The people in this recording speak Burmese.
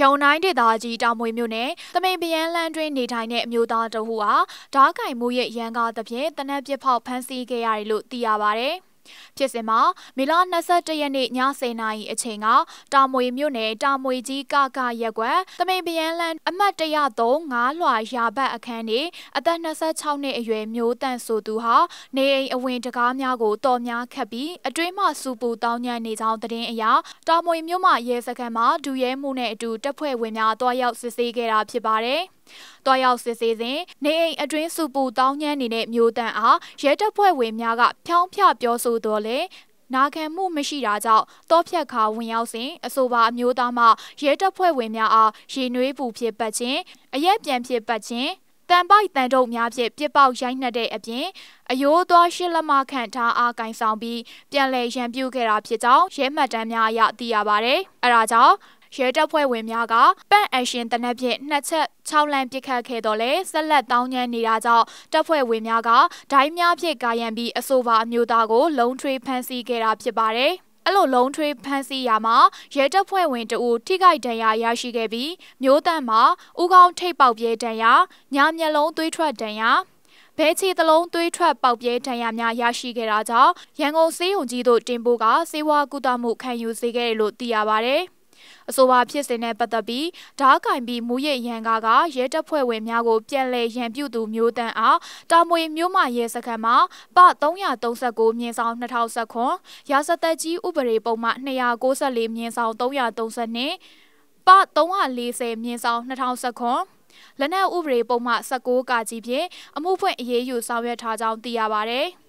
ရုံနိုင်ဒေသကြီးတာမွေမြို့နယ်တမိန်ပယန်းလန်းတွင်နေထိုင်တဲ့အမျိုးသားတဦးဟာဓားကင်မှုရဲ့ရန်ကားသဖြင့်တနက်ပြစ်ဖောက်ဖမ်းဆီးခဲ့ရတယ်လို့သိရပါဗျ။ ဖြစ်စဉ်မှာမေလ22ရက်နေ့ည10:00နာရီအချိန်ကတာမွေမြို့နယ်တာမွေကြီးကကရက်ကွက်တမိန်ပယန်းလန်းအမှတ်103ငါးလွှာရာဘတ်အခန်းနေအသက်26နှစ်အရွယ်မျိုးတန့်ဆိုသူဟာနေအိမ်အဝင်တကားများကိုတော်များခတ်ပြီးအတွင်းမှစူပူတောင်းညံ့နေကြောင်းသတင်းအရတာမွေမြို့မှရဲစခန်းမှာဒူရဲမှုနဲ့အတူတပ်ဖွဲ့ဝင်များတွားရောက်စစ်ဆေးခဲ့တာဖြစ်ပါတယ်။တွားရောက်စစ်ဆေးစဉ်နေအိမ်အတွင်းစုပူတောင်းညမ်းနေတဲ့မျိုးတန့်အားရဲတပ်ဖွဲ့ဝင်များကဖြောင်းဖြပြောဆိုတော့လေနာခံမှုမရှိတာကြောင့်တောဖြတ်ခါဝင်ရောက်စဉ်အဆိုပါအမျိုးသားမှရဲတပ်ဖွဲ့ဝင်များအားရေနွေးပူဖြစ်ပတ်ခြင်းအရက်ပြန်ဖြစ်ပတ်ခြင်းတန်ပိုက်တန်တုပ်များဖြင့်ပြစ်ပေါက်ရိုက်နှက်တဲ့အပြင်အယိုးသွားရှစ်လက်မခန့်ထားအားကင်ဆောင်ပြီးပြန်လည်ရန်ပြုခဲ့တာဖြစ်ကြောင်းရဲမှတ်တမ်းများအရသိရပါဗျ။အဲဒါကြောင့် ရဲတပ်ဖွဲ့ဝင်များကပန့်အရှင်တနက်ဖြင့်နှစ်ချက်6လမ်းပစ်ခတ်ခဲ့တော့လဲဆက်လက်တောင်းညမ်းနေတာကြောင့်တပ်ဖွဲ့ဝင်များကဒိုင်းများဖြင့်ကာယံပြီးအဆိုပါအမျိုးသားကိုလုံထွေးဖမ်းဆီးခဲ့တာဖြစ်ပါတယ်အဲ့လိုလုံးထွေးဖမ်းဆီးရမှာရဲတပ်ဖွဲ့ဝင်တအူထိခိုက်ဒဏ်ရာရရှိခဲ့ပြီးမျိုးတန့်မှာဥကောင်းထိပ်ပေါက်ပြဲဒဏ်ရာညာမျက်လုံးသွေးထွက်ဒဏ်ရာဘဲချီသလုံးသွေးထွက်ပေါက်ပြဲဒဏ်ရာများရရှိခဲ့တာကြောင့်ရန်ကုန်စေးုံကြီးတို့တင်ပို့ကစေဝါကုသမှုခံယူစေခဲ့တယ်လို့သိရပါဗျ။ အဆိုပါဖြစ်စဉ်နဲ့ပတ်သက်ပြီးဓားကင်ပြီးမူရစ်ရန်ကားကရဲတပ်ဖွဲ့ဝင်များကိုပြန်လည်ရန်ပြုသူမျိုးတန်းအားတာမွေမြို့မရဲစခန်းမှာပ339မြင်းဆောင်2019ရာဇသက်ကြီးဥပဒေပုံမှ294မြင်းဆောင်332ပ340မြင်းဆောင်2019လက်နက်ဥပဒေပုံမှ19ကကြီးဖြင့်အမှုဖွင့်အရေးယူဆောင်ရွက်ထားကြောင်းသိရပါဗျ။